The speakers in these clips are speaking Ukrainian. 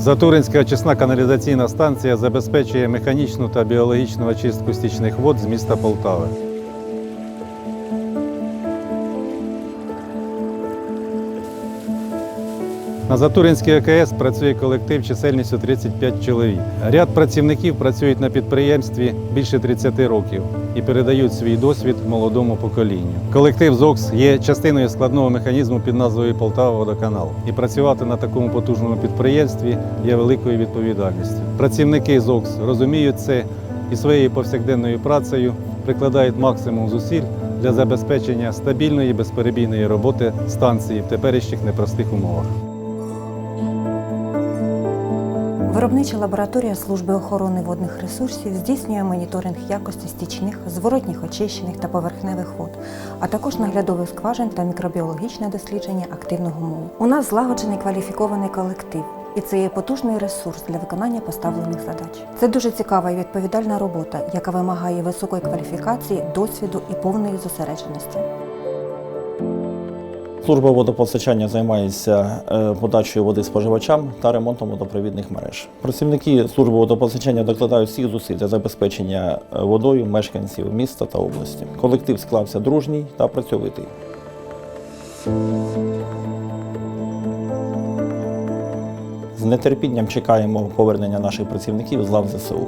Затуринська очисна каналізаційна станція забезпечує механічну та біологічну очистку стічних вод з міста Полтави. На Затуринській ОКС працює колектив чисельністю 35 чоловік. Ряд працівників працюють на підприємстві більше 30 років і передають свій досвід молодому поколінню. Колектив ЗОКС є частиною складного механізму під назвою Полтава Водоканал. І працювати на такому потужному підприємстві є великою відповідальністю. Працівники ЗОКС розуміють це і своєю повсякденною працею прикладають максимум зусиль для забезпечення стабільної безперебійної роботи станції в теперішніх непростих умовах. Виробнича лабораторія служби охорони водних ресурсів здійснює моніторинг якості стічних, зворотніх очищених та поверхневих вод, а також наглядових скважин та мікробіологічне дослідження активного мулу. У нас злагоджений кваліфікований колектив. І це є потужний ресурс для виконання поставлених задач. Це дуже цікава і відповідальна робота, яка вимагає високої кваліфікації, досвіду і повної зосередженості. Служба водопостачання займається е, подачею води споживачам та ремонтом водопровідних мереж. Працівники служби водопостачання докладають всіх зусиль для забезпечення е, водою мешканців міста та області. Колектив склався дружній та працьовитий. З нетерпінням чекаємо повернення наших працівників з лав ЗСУ.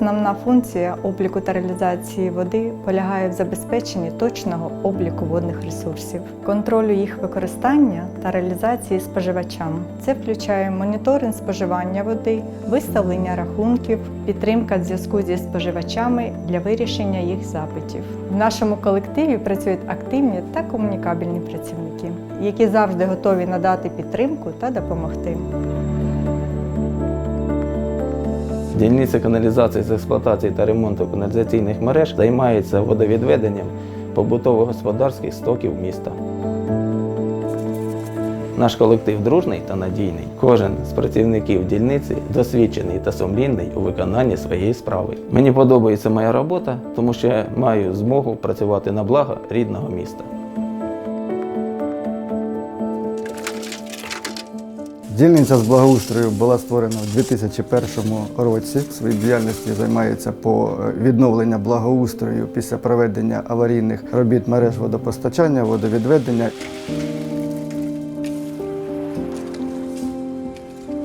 Основна функція обліку та реалізації води полягає в забезпеченні точного обліку водних ресурсів, контролю їх використання та реалізації споживачам. Це включає моніторинг споживання води, виставлення рахунків, підтримка зв'язку зі споживачами для вирішення їх запитів. В нашому колективі працюють активні та комунікабельні працівники, які завжди готові надати підтримку та допомогти. Дільниця каналізації з експлуатації та ремонту каналізаційних мереж займається водовідведенням побутово-господарських стоків міста. Наш колектив дружний та надійний. Кожен з працівників дільниці досвідчений та сумлінний у виконанні своєї справи. Мені подобається моя робота, тому що я маю змогу працювати на благо рідного міста. Дільниця з благоустрою була створена у 2001 році. В своїй діяльності займається по е, відновленню благоустрою після проведення аварійних робіт мереж водопостачання, водовідведення.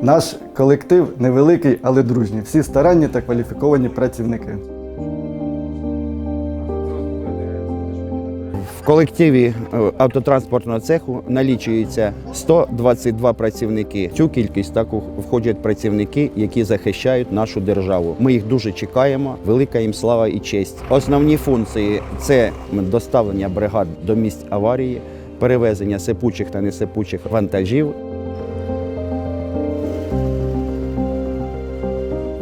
Наш колектив невеликий, але дружній. Всі старанні та кваліфіковані працівники. Колективі е, автотранспортного цеху налічується 122 працівники. Цю кількість також входять працівники, які захищають нашу державу. Ми їх дуже чекаємо. Велика їм слава і честь. Основні функції це доставлення бригад до місць аварії, перевезення сипучих та несипучих вантажів,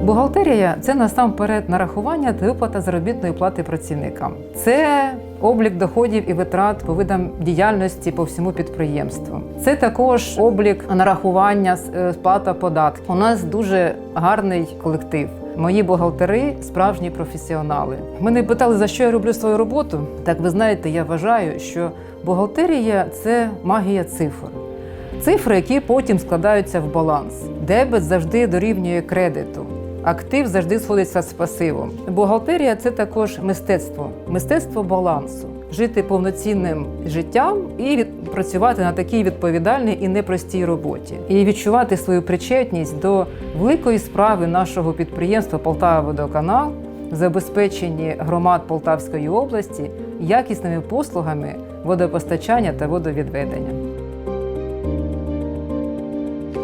Бухгалтерія це насамперед нарахування та виплата заробітної плати працівникам. Це облік доходів і витрат по видам діяльності по всьому підприємству. Це також облік нарахування, е, сплата податків. У нас дуже гарний колектив. Мої бухгалтери справжні професіонали. Мене питали, за що я роблю свою роботу. Так ви знаєте, я вважаю, що бухгалтерія це магія цифр. Цифри, які потім складаються в баланс. Дебет завжди дорівнює кредиту. Актив завжди сходиться з пасивом. Бухгалтерія це також мистецтво, мистецтво балансу. Жити повноцінним життям і від- працювати на такій відповідальній і непростій роботі, і відчувати свою причетність до великої справи нашого підприємства Полтава Водоканал в громад Полтавської області якісними послугами водопостачання та водовідведення.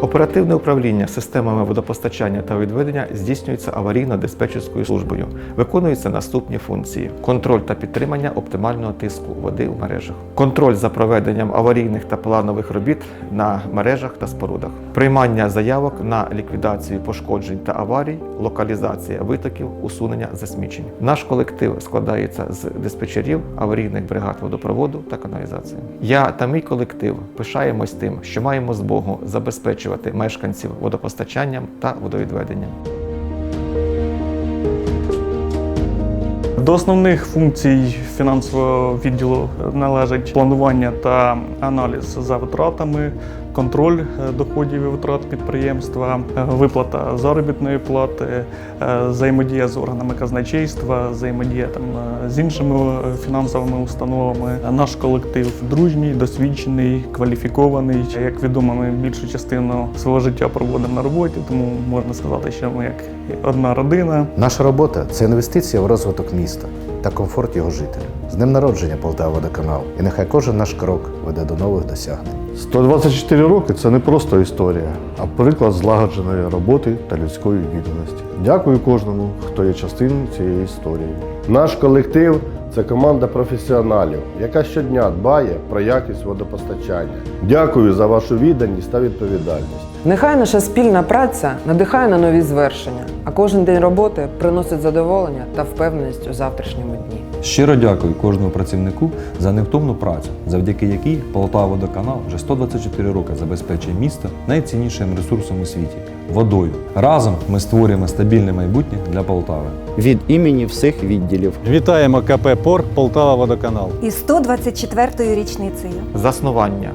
Оперативне управління системами водопостачання та відведення здійснюється аварійно-диспетчерською службою. Виконуються наступні функції: контроль та підтримання оптимального тиску води у мережах, контроль за проведенням аварійних та планових робіт на мережах та спорудах, приймання заявок на ліквідацію пошкоджень та аварій, локалізація витоків, усунення засмічень. Наш колектив складається з диспетчерів аварійних бригад водопроводу та каналізації. Я та мій колектив пишаємось тим, що маємо змогу забезпечувати мешканців водопостачанням та водовідведенням. До основних функцій фінансового відділу належить планування та аналіз за витратами, контроль е, доходів і витрат підприємства, е, виплата заробітної плати, е, взаємодія з органами казначейства, взаємодія там з іншими фінансовими установами. Наш колектив дружній, досвідчений, кваліфікований. Як відомо, ми більшу частину свого життя проводимо на роботі, тому можна сказати, що ми як одна родина. Наша робота це інвестиція в розвиток міста та комфорт його жителів. З днем народження Полтава водоканал. І нехай кожен наш крок веде до нових досягнень. 124 роки це не просто історія, а приклад злагодженої роботи та людської відданості. Дякую кожному, хто є частиною цієї історії. Наш колектив це команда професіоналів, яка щодня дбає про якість водопостачання. Дякую за вашу відданість та відповідальність. Нехай наша спільна праця надихає на нові звершення, а кожен день роботи приносить задоволення та впевненість у завтрашньому дні. Щиро дякую кожному працівнику за невтомну працю, завдяки якій Полтава водоканал вже 124 роки забезпечує місто найціннішим ресурсом у світі водою. Разом ми створюємо стабільне майбутнє для Полтави. Від імені всіх відділів Вітаємо КП ПОР Полтава Водоканал. Із 124-ю річницею. Заснування,